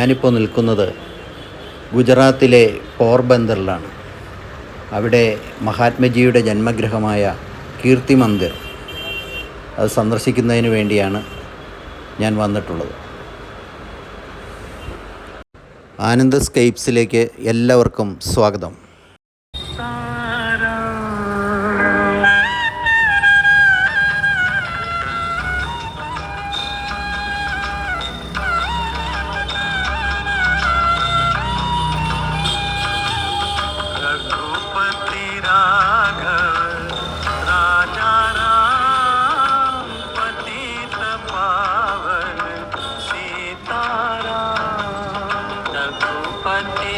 ഞാനിപ്പോൾ നിൽക്കുന്നത് ഗുജറാത്തിലെ പോർബന്ദറിലാണ്. അവിടെ മഹാത്മജിയുടെ ജന്മഗ്രഹമായ കീർത്തി മന്ദിർ അത് സന്ദർശിക്കുന്നതിന് വേണ്ടിയാണ് ഞാൻ വന്നിട്ടുള്ളത്. ആനന്ദ സ്കേപ്സിലേക്ക് എല്ലാവർക്കും സ്വാഗതം. रघुपति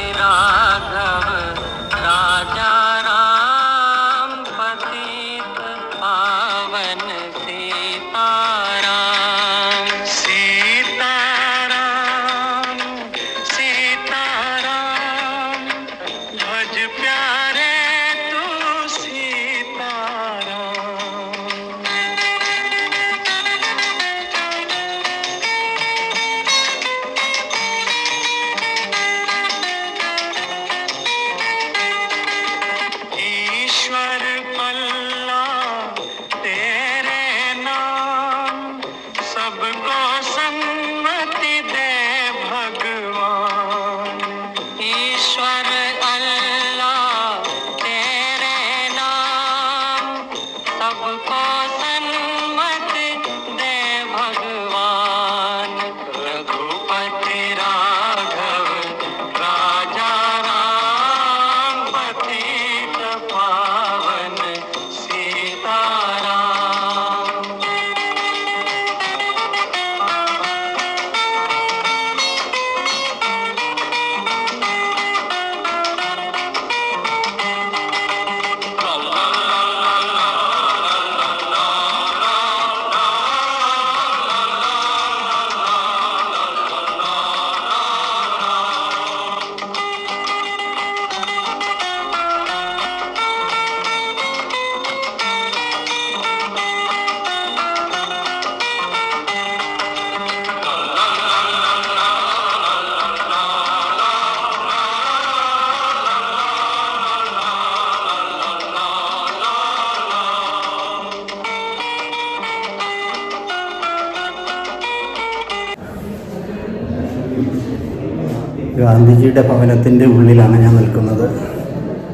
ഗാന്ധിജിയുടെ ഭവനത്തിന്റെ ഉള്ളിലാണ് ഞാൻ നിൽക്കുന്നത്.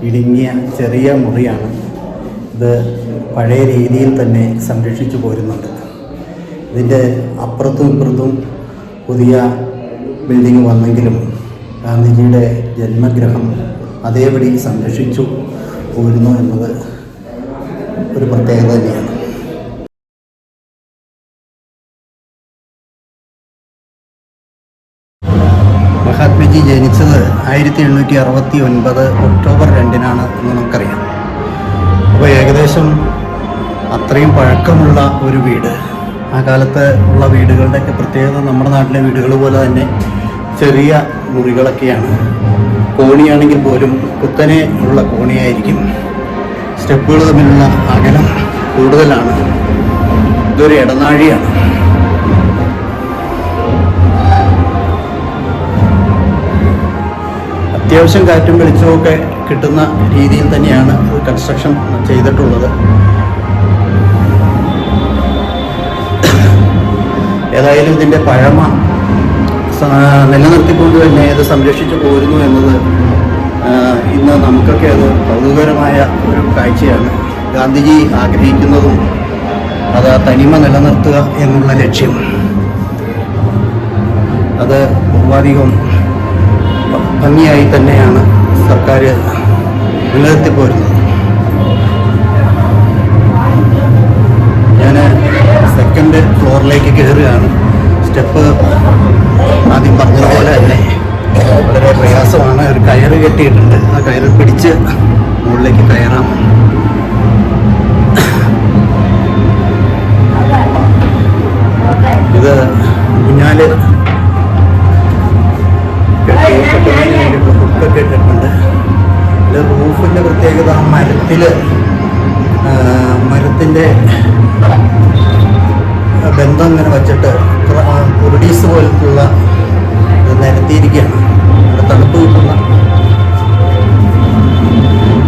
ഇടുങ്ങിയ ചെറിയ മുറിയാണ്. ഇത് പഴയ രീതിയിൽ തന്നെ സംരക്ഷിച്ചു പോരുന്നുണ്ട്. ഇതിന്റെ അപ്പുറത്തും ഇപ്പുറത്തും പുതിയ ബിൽഡിംഗ് വന്നെങ്കിലും ഗാന്ധിജിയുടെ ജന്മഗ്രഹം അതേപടി സംരക്ഷിച്ചു പോരുന്നു എന്നത് ഒരു പ്രത്യേകത തന്നെയാണ്. എണ്ണൂറ്റി അറുപത്തി ഒൻപത് ഒക്ടോബർ രണ്ടിനാണ് എന്ന് നമുക്കറിയാം. അപ്പോൾ ഏകദേശം അത്രയും പഴക്കമുള്ള ഒരു വീട്. ആ കാലത്ത് ഉള്ള വീടുകളുടെയൊക്കെ പ്രത്യേകത നമ്മുടെ നാട്ടിലെ വീടുകൾ പോലെ തന്നെ ചെറിയ മുറികളൊക്കെയാണ്. കോണിയാണെങ്കിൽ പോലും കുത്തനെ ഉള്ള കോണിയായിരിക്കും. സ്റ്റെപ്പുകൾ തമ്മിലുള്ള അകലം കൂടുതലാണ്. ഇതൊരു ഇടനാഴിയാണ്. അത്യാവശ്യം കാറ്റും വെളിച്ചവും ഒക്കെ കിട്ടുന്ന രീതിയിൽ തന്നെയാണ് കൺസ്ട്രക്ഷൻ ചെയ്തിട്ടുള്ളത്. ഏതായാലും ഇതിന്റെ പഴമ നിലനിർത്തിക്കൊണ്ട് തന്നെ ഇത് സംരക്ഷിച്ചു പോരുന്നു എന്നത് ഇന്ന് നമുക്കൊക്കെ അത് കൗതുകരമായ ഒരു കാഴ്ചയാണ്. ഗാന്ധിജി ആഗ്രഹിക്കുന്നതും അത് തനിമ നിലനിർത്തുക എന്നുള്ള ലക്ഷ്യം. അത് പൂർവാധികം ഭംഗിയായി തന്നെയാണ് സർക്കാർ നിലനിർത്തിപ്പോരുന്നത് ഞാൻ സെക്കൻഡ് ഫ്ലോറിലേക്ക് കയറുകയാണ്. സ്റ്റെപ്പ് ആദ്യം പറഞ്ഞതുപോലെ തന്നെ വളരെ പ്രയാസമാണ്. ഒരു കയറ് കെട്ടിയിട്ടുണ്ട്. ആ കയറ് പിടിച്ച് മുകളിലേക്ക് കയറാം. ഇത് ഊഞ്ഞാൽ റൂഫിന്റെ പ്രത്യേകത മരത്തിൽ മരത്തിന്റെ ബന്ധം ഇങ്ങനെ വച്ചിട്ട് കുർഡീസ് പോലത്തുള്ള നിരത്തിയിരിക്കുകയാണ്. അവിടെ തണുപ്പ് കിട്ടുന്ന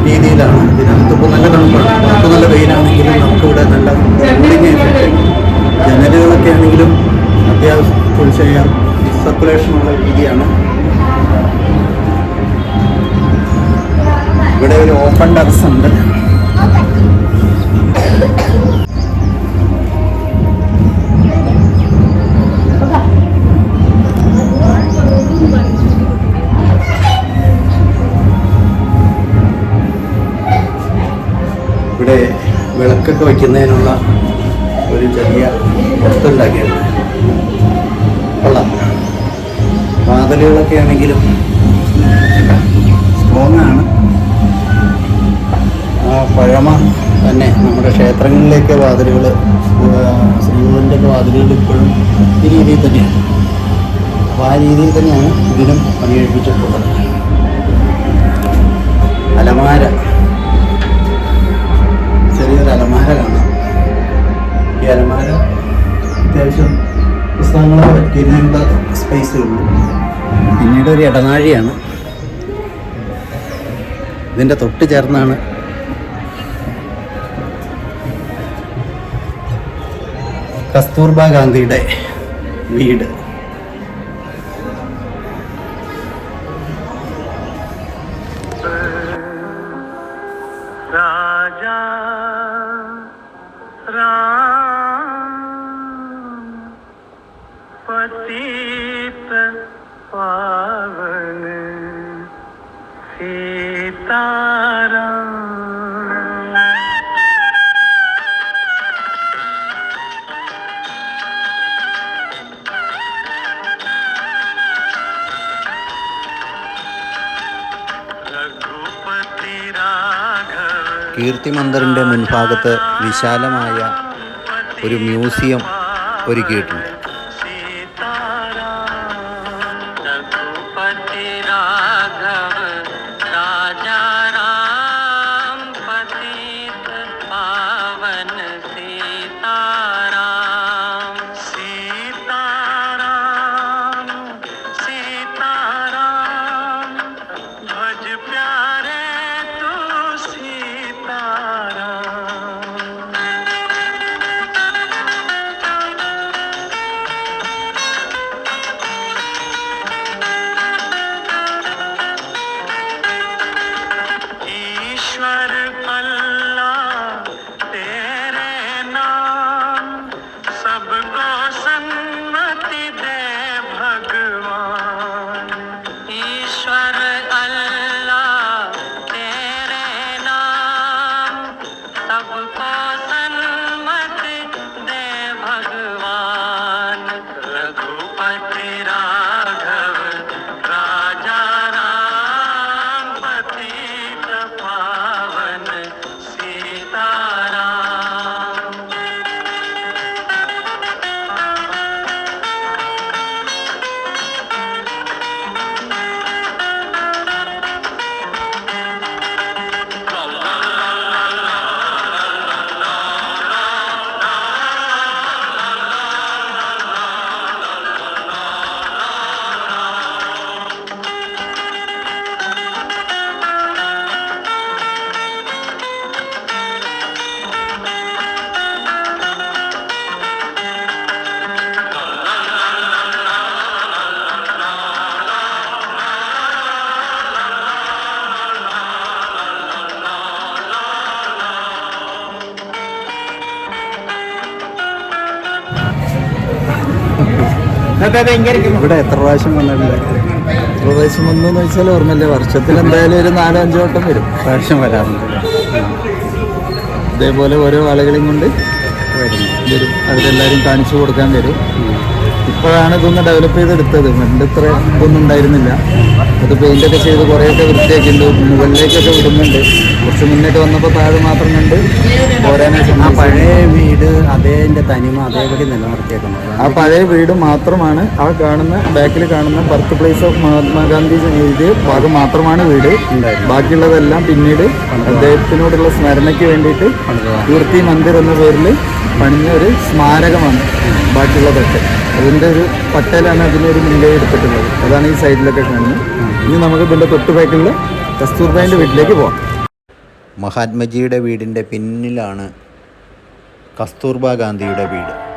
രീതിയിലാണ്. ഇതിനകത്ത് ഇപ്പോൾ നല്ല തണുപ്പാണ്. പുറത്ത് നല്ല വെയിലാണെങ്കിലും നമുക്കിവിടെ നല്ല കൂളിംഗ് ജനലുകളൊക്കെ ആണെങ്കിലും അത്യാവശ്യം ഫുൾ ചെയ്യാൻ സർക്കുലേഷനുള്ള രീതിയാണ്. ഇവിടെ ഒരു ഓപ്പൺ ടെറസ് ഉണ്ട്. ഇവിടെ വിളക്കൊക്കെ വയ്ക്കുന്നതിനുള്ള ഒരു ചെറിയ പുറത്തുണ്ടാക്കിയാണ് കൊള്ളാം. വാതിലുകളൊക്കെ ആണെങ്കിലും പഴമ തന്നെ നമ്മുടെ ക്ഷേത്രങ്ങളിലേക്ക് വാതിലുകൾ ശ്രീകോവിലിന്റെ ഒക്കെ വാതിലുകൾ ഇപ്പോഴും ഈ രീതിയിൽ തന്നെയാണ്. അപ്പോൾ ആ രീതിയിൽ തന്നെയാണ് ഇതിനും പണി കഴിപ്പിച്ചിട്ടുള്ളത്. അലമാര. ചെറിയൊരു അലമാര കാണാം. ഈ അലമാര അത്യാവശ്യം പുസ്തകങ്ങളെ പറ്റിയിരുന്ന സ്പേസ് ഉള്ളൂ. പിന്നീട് ഒരു ഇടനാഴിയാണ്. ഇതിന്റെ തൊട്ട് ചേർന്നാണ് കസ്തൂർബ ഗാന്ധിയുടെ വീട്. രാജ രാ കീർത്തി മന്ദിറിന്റെ മുൻഭാഗത്ത് വിശാലമായ ഒരു മ്യൂസിയം ഒരുക്കിയിട്ടുണ്ട്. ഇവിടെ എത്ര പ്രാവശ്യം വന്നിട്ടുണ്ട്? വന്നോ എന്ന് വെച്ചാൽ ഓർമ്മയില്ല. വർഷത്തിൽ എന്തായാലും ഒരു നാലോ അഞ്ചോ വട്ടം വരും. പ്രാവശ്യം വരാറുണ്ട്. ഇതേപോലെ ഓരോ ആളുകളെയും കൊണ്ട് വരും. അവരെല്ലാവരും കാണിച്ചു കൊടുക്കാൻ വരും. ഇപ്പോഴാണ് ഇതൊന്ന് ഡെവലപ്പ് ചെയ്തെടുത്തത്. പണ്ട് ഇത്ര ഇതൊന്നും ഉണ്ടായിരുന്നില്ല. അത് പെയിന്റൊക്കെ ചെയ്ത് കുറേയൊക്കെ വൃത്തിയാക്കിയിട്ടുണ്ട്. മുകളിലേക്കൊക്കെ വിടുന്നുണ്ട്. കുറച്ച് മുന്നേക്ക് വന്നപ്പോൾ താഴെ മാത്രം കണ്ട് ആ പഴയ വീട് അതേന്റെ തനിമ അതേപടി നിലനിർത്തിയേക്കുന്നത് ആ പഴയ വീട് മാത്രമാണ് ആ കാണുന്ന ബാക്കിൽ കാണുന്ന ബർത്ത് പ്ലേസ് ഓഫ് മഹാത്മാഗാന്ധി ഇത് ഭാഗം മാത്രമാണ് വീട് ബാക്കിയുള്ളതെല്ലാം പിന്നീട് അദ്ദേഹത്തിനോടുള്ള സ്മരണയ്ക്ക് വേണ്ടിയിട്ട് കീർത്തി മന്ദിർ എന്ന പേരിൽ പണിഞ്ഞ ഒരു സ്മാരകമാണ് ബാക്കിയുള്ളതൊക്കെ. അതിന്റെ ഒരു പട്ടേലാണ് അതിനൊരു മുൻകൈ എടുത്തിട്ടുള്ളത്. അതാണ് ഈ സൈഡിലൊക്കെ കാണുന്നത്. ഇനി നമുക്ക് ഇതിന്റെ തൊട്ട് ബാക്കിലുള്ള കസ്തൂർബാന്റെ വീട്ടിലേക്ക് പോകാം മഹാത്മജിയുടെ വീടിന്റെ പിന്നിലാണ് കസ്തൂർബ ഗാന്ധിയുടെ വീട്.